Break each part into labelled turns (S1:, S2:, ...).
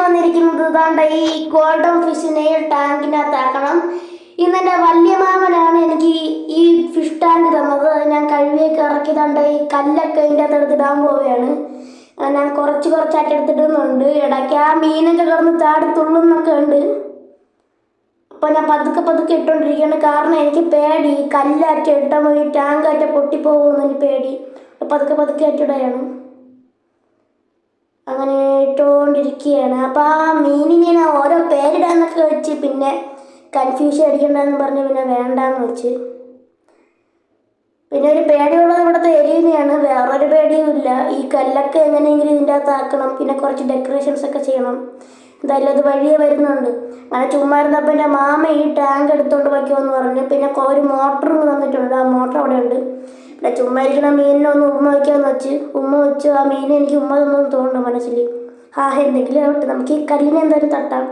S1: വന്നിരിക്കുന്നത് ഇതാണ്ട് ഈ ഗോൾഡൻ ഫിഷിനെ ടാങ്കിനകത്താക്കണം ഇന്ന് എന്റെ വലിയ മാമനാണ് എനിക്ക് ഈ- ഫിഷ് ടാങ്ക് തന്നത്. ഞാൻ കഴുകിയൊക്കെ ഇറക്കി തണ്ട ഈ കല്ലൊക്കെ അതിന്റെ അകത്ത് എടുത്തിടാൻ പോവുകയാണ്. ഞാൻ കുറച്ച് കുറച്ചായിട്ട് എടുത്തിടുന്നുണ്ട്. ഇടയ്ക്ക് ആ മീനൊക്കെ കിടന്ന് ചാടി തുള്ളുന്നൊക്കെ ഉണ്ട്. അപ്പോൾ ഞാൻ പതുക്കെ പതുക്കെ ഇട്ടുകൊണ്ടിരിക്കുകയാണ് കാരണം എനിക്ക് പേടി. കല്ലാറ്റ ഇട്ടാൽ മതി ടാങ്കാറ്റ പൊട്ടിപ്പോകുമെന്ന് എനിക്ക് പേടി. പതുക്കെ പതുക്കെ ഇട്ടിടുകയാണ് അങ്ങനെ ഇട്ടുകൊണ്ടിരിക്കുകയാണ്. അപ്പോൾ ആ ഞാൻ ഓരോ പേരിടാന്നൊക്കെ വെച്ച് പിന്നെ കൺഫ്യൂഷൻ അടിക്കണ്ടെന്ന് പറഞ്ഞ് പിന്നെ വേണ്ടാന്ന് വെച്ച്. പിന്നെ ഒരു പേടിയുള്ളത് ഇവിടുത്തെ എലിനെയാണ് വേറൊരു പേടിയും ഇല്ല. ഈ കല്ലൊക്കെ എങ്ങനെയെങ്കിലും ഇതിന്റെ അകത്ത് ആക്കണം. പിന്നെ കുറച്ച് ഡെക്കറേഷൻസ് ഒക്കെ ചെയ്യണം. എന്തായാലും അത് വഴിയെ വരുന്നുണ്ട്. അങ്ങനെ ചുമ്മാ ഇരുന്നപ്പോൾ എന്റെ മാമ ഈ ടാങ്ക് എടുത്തുകൊണ്ട് വയ്ക്കുമെന്ന് പറഞ്ഞു. പിന്നെ ഒരു മോട്ടറും തന്നിട്ടുണ്ട്. ആ മോട്ടർ അവിടെ ഉണ്ട് പിന്നെ ചുമ്മാ ഇരിക്കണ മീനിനെ ഒന്ന് ഉമ്മ വയ്ക്കാന്ന് വെച്ച് ഉമ്മ വെച്ചു ആ മീനെ എനിക്ക് ഉമ്മ തന്നൊന്നും തോന്നുന്നു മനസ്സിൽ. ആ എന്തെങ്കിലും ആവട്ടെ നമുക്ക് ഈ കല്ലിനെ എന്തായാലും തട്ടാം.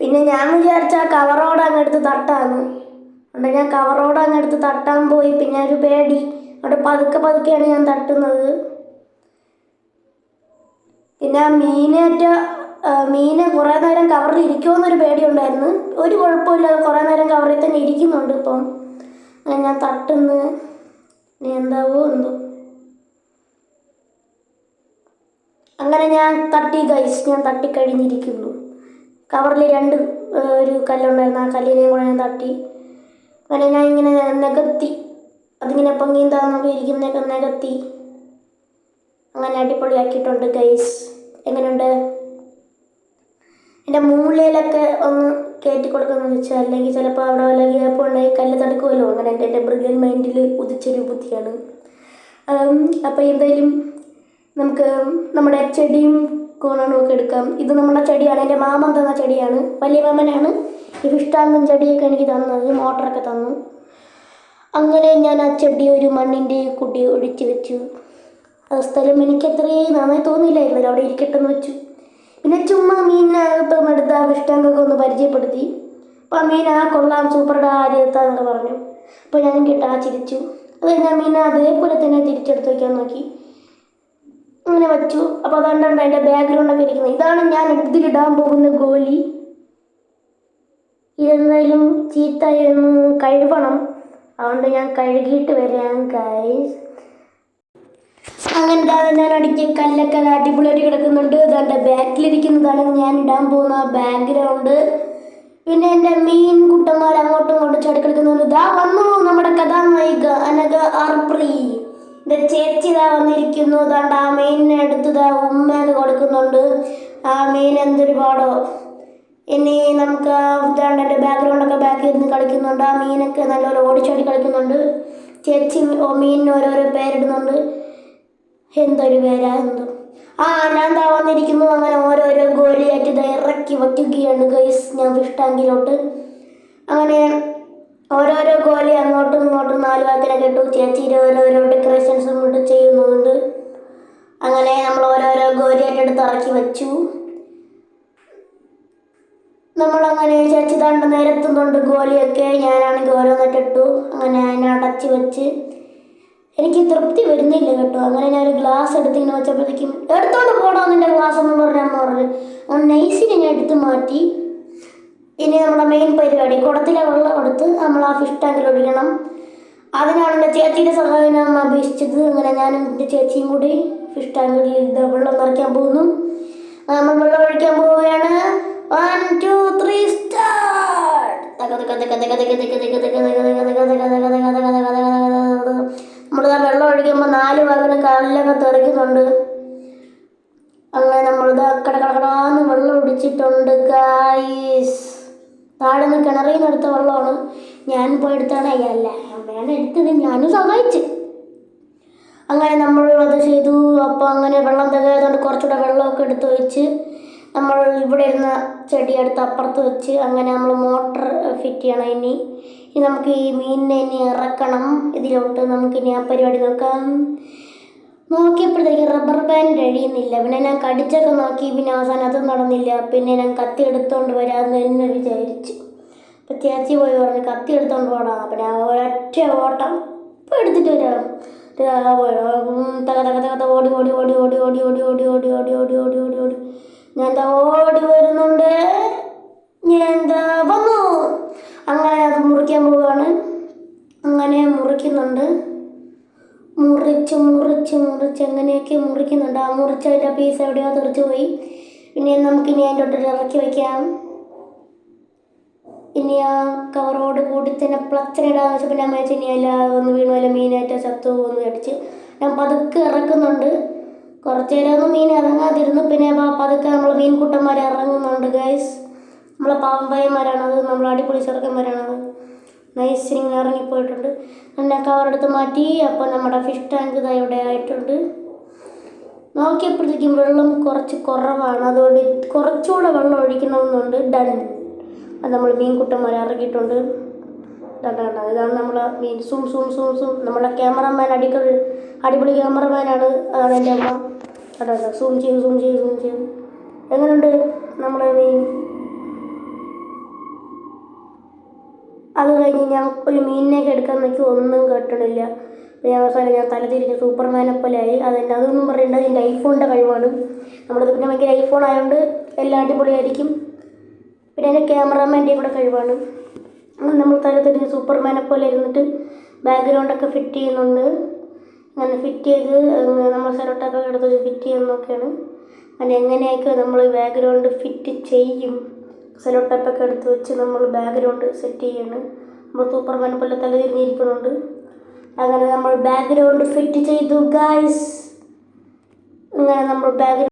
S1: പിന്നെ ഞാൻ വിചാരിച്ച ആ കവറോട് അങ്ങ് എടുത്ത് തട്ടാന്ന്. അവിടെ ഞാൻ കവറോട് അങ്ങ് എടുത്ത് തട്ടാൻ പോയി. പിന്നെ ഒരു പേടി. അവിടെ പതുക്കെ പതുക്കെയാണ് ഞാൻ തട്ടുന്നത്. പിന്നെ ആ മീനേറ്റ മീനെ കുറേ നേരം കവറിൽ ഇരിക്കുമെന്നൊരു പേടിയുണ്ടായിരുന്നു. ഒരു കുഴപ്പമില്ല കുറേ നേരം കവറിൽ തന്നെ ഇരിക്കുന്നുണ്ട് ഇപ്പം. ഞാൻ തട്ടുന്നു. എന്താവോ എന്തോ. അങ്ങനെ ഞാൻ തട്ടി ഗൈസ് ഞാൻ തട്ടിക്കഴിഞ്ഞിരിക്കുന്നു. കവറിൽ രണ്ട് ഒരു കല്ലുണ്ടായിരുന്നു. ആ കല്ലിനെയും കൂടെ ഞാൻ തട്ടി. അങ്ങനെ ഞാൻ ഇങ്ങനെ നികത്തി. അതിങ്ങനെ പൊങ്ങിയും താന്നൊക്കെ ഇരിക്കുന്നതൊക്കെ നികത്തി. അങ്ങനെ അടിപൊളിയാക്കിയിട്ടുണ്ട് ഗൈസ് എങ്ങനെയുണ്ട്? എന്റെ മൂലയിലൊക്കെ ഒന്ന് കയറ്റി കൊടുക്കുമെന്ന് വെച്ചാൽ അല്ലെങ്കിൽ ചിലപ്പോൾ അവിടെ വല്ല ഗ്യാപ്പ് ഉണ്ടെങ്കിൽ കല്ല് തടുക്കുമല്ലോ? അങ്ങനെ എന്റെ എന്റെ ബ്രില്യൻ മൈൻഡിൽ ഉദിച്ചൊരു ബുദ്ധിയാണ്. അപ്പോൾ എന്തായാലും നമുക്ക് നമ്മുടെ ചെടിയും കോണണും എടുക്കാം. ഇത് നമ്മുടെ ചെടിയാണ്. എന്റെ മാമൻ തന്ന ചെടിയാണ്. വലിയ മാമനാണ്. ഈ ഫിഷ്ടാങ്കും ചെടിയൊക്കെ എനിക്ക് തന്നത് മോട്ടറൊക്കെ തന്നു. അങ്ങനെ ഞാൻ ആ ചെടി ഒരു മണ്ണിന്റെ കുട്ടി ഒഴിച്ചു വെച്ചു. ആ സ്ഥലം എനിക്ക് അത്രയും നന്നായി തോന്നിയില്ലായിരുന്നു അവിടെ ഇരിക്കട്ടെന്ന് വെച്ചു. പിന്നെ ചുമ്മാ മീനിനകത്തൊന്ന് എടുത്ത് ആ വിഷ്ടങ്ങൾക്ക് ഒന്ന് പരിചയപ്പെടുത്തി. അപ്പം ആ മീൻ ആ കൊള്ളാം സൂപ്പറുടെ ആര്യത്താന്നൊക്കെ പറഞ്ഞു. അപ്പോൾ ഞാൻ കേട്ടാ ചിരിച്ചു. അത് ഞാൻ മീൻ അതേപോലെ തന്നെ തിരിച്ചെടുത്ത് വയ്ക്കാൻ നോക്കി. അങ്ങനെ വച്ചു. അപ്പോൾ അതുകൊണ്ടാണ് അതിന്റെ ബാക്ക്ഗ്രൗണ്ടൊക്കെ ഇരിക്കുന്നത് ഇതാണ് ഞാൻ ഇതിലിടാൻ പോകുന്ന ഗോലി. ഇതെന്തായാലും ചീത്തയൊന്ന് കഴുകണം അതുകൊണ്ട് ഞാൻ കഴുകിയിട്ട് വരാം ഗൈസ് അങ്ങനെ ഞാൻ അടിക്കിയ കല്ലൊക്കെ അടിപൊളിയായിട്ട് കിടക്കുന്നുണ്ട്. അതെ ബാക്കിലിരിക്കുന്നതാണ്. ഞാൻ ഇടാൻ പോകുന്ന ബാക്ക്ഗ്രൗണ്ട് പിന്നെ എന്റെ മീൻ കുട്ടന്മാർ അങ്ങോട്ടും ഇങ്ങോട്ടും ചാടി ഇതാ വന്നു നമ്മുടെ കഥാനായിക അനക ആർപ്രി എന്റെ ചേച്ചി ഇതാ വന്നിരിക്കുന്നു. അതാണ്ട് ആ മീനിനെ എടുത്തതാ ഉമ്മയൊക്കെ കൊടുക്കുന്നുണ്ട്. ആ മീൻ എന്തൊരു പാടോ ഇനി നമുക്ക് ഇതാണ്ട് എന്റെ ബാക്ക്ഗ്രൗണ്ടൊക്കെ ബാക്കിൽ ഇരുന്ന് കളിക്കുന്നുണ്ട്. ആ മീനൊക്കെ നല്ലപോലെ ഓടിച്ചാടി കളിക്കുന്നുണ്ട്. ചേച്ചി മീനിന് ഓരോരോ പേരിടുന്നുണ്ട്. എന്തൊരു പേരാ എന്തോ ആ ദാ വന്നിരിക്കുന്നു. അങ്ങനെ ഓരോരോ ഗോലിയായിട്ട് ഇത് ഇറക്കി വയ്ക്കുകയാണ് ഗൈസ് ഞാൻ വിഷ്ടാങ്കിലോട്ട് അങ്ങനെ ഓരോരോ ഗോലി അങ്ങോട്ടും ഇങ്ങോട്ടും നാല് വാക്കിനെ ഇട്ടു ചേച്ചിയുടെ ഓരോരോ ഡെക്കറേഷൻസും കൊണ്ട് ചെയ്യുന്നുണ്ട്. അങ്ങനെ നമ്മൾ ഓരോരോ ഗോലിയായിട്ട് എടുത്ത് ഇറക്കി വെച്ചു. നമ്മളങ്ങനെ ചേച്ചി തണ്ട് നിരത്തുന്നുണ്ട് ഗോലിയൊക്കെ. ഞാനാണെങ്കിൽ ഓരോന്നൊക്കെ ഇട്ടു. അങ്ങനെ അതിനെ അടച്ചു വെച്ച് എനിക്ക് തൃപ്തി വരുന്നില്ല കേട്ടോ അങ്ങനെ ഞാൻ ഒരു ഗ്ലാസ് എടുത്ത് ഇങ്ങനെ വെച്ചപ്പോഴത്തേക്കും എടുത്തോണ്ട് പോടാ നിന്റെ ഗ്ലാസ് എന്ന് പറഞ്ഞ അമ്മ പറഞ്ഞു അങ്ങനെ നൈസിനെ ഞാൻ എടുത്ത് മാറ്റി ഇനി നമ്മുടെ മെയിൻ പരിപാടി കുടത്തിലെ വെള്ളം എടുത്ത് നമ്മൾ ആ ഫിഷ് ടാങ്കിൽ ഒഴിക്കണം അതിനാണ് എന്റെ ചേച്ചിയുടെ സഹായം ഞാൻ അപേക്ഷിച്ചത് അങ്ങനെ ഞാനും എന്റെ ചേച്ചിയും കൂടി ഫിഷ് ടാങ്കിൽ ഇത് വെള്ളം നിറയ്ക്കാൻ പോകുന്നു നമ്മൾ വെള്ളം ഒഴിക്കാൻ പോവുകയാണ് വൺ ടു ത്രീ നമ്മളിതാ വെള്ളം ഒഴിക്കുമ്പോൾ നാല് ഭാഗം കല്ലൊക്കെ തെറിക്കുന്നുണ്ട്. അങ്ങനെ നമ്മളിതാ കടകടകടാന്ന് വെള്ളം ഒടിച്ചിട്ടുണ്ട് ഗായ്സ് താഴെ നിന്ന് കിണറിൽ നിന്ന് എടുത്ത വെള്ളമാണ്. ഞാൻ പോയി എടുത്താണ്. അല്ല എടുത്തത്. ഞാനും സഹായിച്ചു. അങ്ങനെ നമ്മൾ അത് ചെയ്തു. അപ്പോൾ അങ്ങനെ വെള്ളം തികയാതുകൊണ്ട് കുറച്ചുകൂടെ വെള്ളമൊക്കെ എടുത്ത് വെച്ച് നമ്മൾ ഇവിടെ ഇരുന്ന ചെടി എടുത്ത് അപ്പുറത്ത് വെച്ച് അങ്ങനെ നമ്മൾ മോട്ടർ ഫിറ്റ് ചെയ്യണം ഇനി. ഇനി നമുക്ക് ഈ മീനിനെ ഇനി ഇറക്കണം ഇതിലോട്ട് നമുക്കിനി ആ പരിപാടി നോക്കാം നോക്കിയപ്പോഴത്തേക്ക് റബ്ബർ ബാൻഡ് കഴിയുന്നില്ല പിന്നെ ഞാൻ കടിച്ചൊക്കെ നോക്കി പിന്നെ അവസാനം അതും നടന്നില്ല പിന്നെ ഞാൻ കത്തി എടുത്തോണ്ട് വരാമെന്ന് തന്നെ വിചാരിച്ചു അപ്പം ചേച്ചി പോയി പറഞ്ഞു കത്തി എടുത്തോണ്ട് പോടാം അപ്പം ഞാൻ ഒരൊറ്റ ഓട്ടം ഇപ്പം എടുത്തിട്ട് വരാം തക തക തക ഓടി ഓടി ഓടി ഓടി ഓടി ഓടി ഓടി ഓടി ഓടി ഓടി ഓടി ഓടി ഓടി ഞാൻ എന്താ ഓടി വരുന്നുണ്ട് ഞാൻ എന്താ മുറിക്കുന്നുണ്ട്. മുറിച്ച് മുറിച്ച് മുറിച്ച് എങ്ങനെയൊക്കെ മുറിക്കുന്നുണ്ട്. ആ മുറിച്ചതിന്റെ പീസ് എവിടെയോ തെറിച്ച് പോയി. പിന്നെ നമുക്കിനി അതിന്റെ ഒട്ടിൽ ഇറക്കി വയ്ക്കാം ഇനി ആ കവറോട് കൂടി തന്നെ പ്ലച്ചറിടാൻ വെച്ചപ്പോൾ ഞാൻ അമ്മ ഇനി അല്ല ഒന്ന് വീണു അല്ല മീനായിട്ട് ചത്തു ഒന്ന് അടിച്ച് ഞാൻ പതുക്കെ ഇറക്കുന്നുണ്ട്. കുറച്ച് നേരമൊന്നും മീൻ ഇറങ്ങാതിരുന്നു. പിന്നെ പതുക്കെ നമ്മൾ മീൻകൂട്ടന്മാർ ഇറങ്ങുന്നുണ്ട് ഗൈസ് നമ്മളെ പാമ്പയന്മാരാണത് നമ്മളെ അടിപൊളി ചെറുക്കന്മാരാണത് നൈസ് ഇങ്ങനെ ഇറങ്ങിപ്പോയിട്ടുണ്ട്. പിന്നെ കവറെടുത്ത് മാറ്റി. അപ്പോൾ നമ്മുടെ ഫിഷ് ടാങ്ക് ഇതാ ഇവിടെ ആയിട്ടുണ്ട്. നോക്കിയപ്പോഴത്തേക്കും വെള്ളം കുറച്ച് കുറവാണ്. അതുകൊണ്ട് കുറച്ചുകൂടെ വെള്ളം ഒഴിക്കണമെന്നുണ്ട്. ഡൺ അത് നമ്മൾ മീൻകുട്ടന്മാരെ ഇറക്കിയിട്ടുണ്ട്. ഇതാണ് നമ്മളെ മീൻ. Zoom zoom zoom zoom. നമ്മളെ ക്യാമറമാൻ അടിക്കൽ അടിപൊളി ക്യാമറമാനാണ്. അതാണ് എന്റെ അമ്മ. അതാണ് സൂം ചെയ്യും സൂം ചെയ്യും സൂം ചെയ്യും. എങ്ങനെയുണ്ട് നമ്മളെ മീൻ? അത് കഴിഞ്ഞ് ഞാൻ ഒരു മീനിനെയൊക്കെ എടുക്കാൻ നോക്കി ഒന്നും കേട്ടണില്ല ഞാൻ അവസാനം ഞാൻ തല തിരിഞ്ഞ് സൂപ്പർമാനെ പോലെ ആയി. അതെന്റെ അതൊന്നും പറയേണ്ടത് എന്റെ ഐഫോണിന്റെ കഴിവാണ്. നമ്മളത് പിന്നെ ഭയങ്കര ഐഫോൺ ആയതുകൊണ്ട് എല്ലാം അടിപൊളിയായിരിക്കും. പിന്നെ എന്റെ ക്യാമറാമാന്റെ കൂടെ കഴിവാണ്. നമ്മൾ തല തിരിഞ്ഞ് സൂപ്പർമാനെ പോലെ ഇരുന്നിട്ട് ബാക്ക്ഗ്രൗണ്ടൊക്കെ ഫിറ്റ് ചെയ്യുന്നുണ്ട്. അങ്ങനെ ഫിറ്റ് ചെയ്ത് നമ്മൾ സെലോട്ടൊക്കെ എടുത്ത് ഫിറ്റ് ചെയ്യുന്നൊക്കെയാണ് അങ്ങനെ എങ്ങനെയൊക്കെ നമ്മൾ ബാക്ക്ഗ്രൗണ്ട് ഫിറ്റ് ചെയ്യും. സെലോ ടൈപ്പൊക്കെ എടുത്ത് വെച്ച് നമ്മൾ ബാക്ക്ഗ്രൗണ്ട് സെറ്റ് ചെയ്യാണ്. നമ്മൾ സൂപ്പർമാൻ പോലെ തല തിരിഞ്ഞിരിക്കുന്നുണ്ട് അങ്ങനെ നമ്മൾ ബാക്ക്ഗ്രൗണ്ട് ഫിറ്റ് ചെയ്തു ഗായ്സ് അങ്ങനെ നമ്മൾ ബാക്ക്ഗ്രൗണ്ട്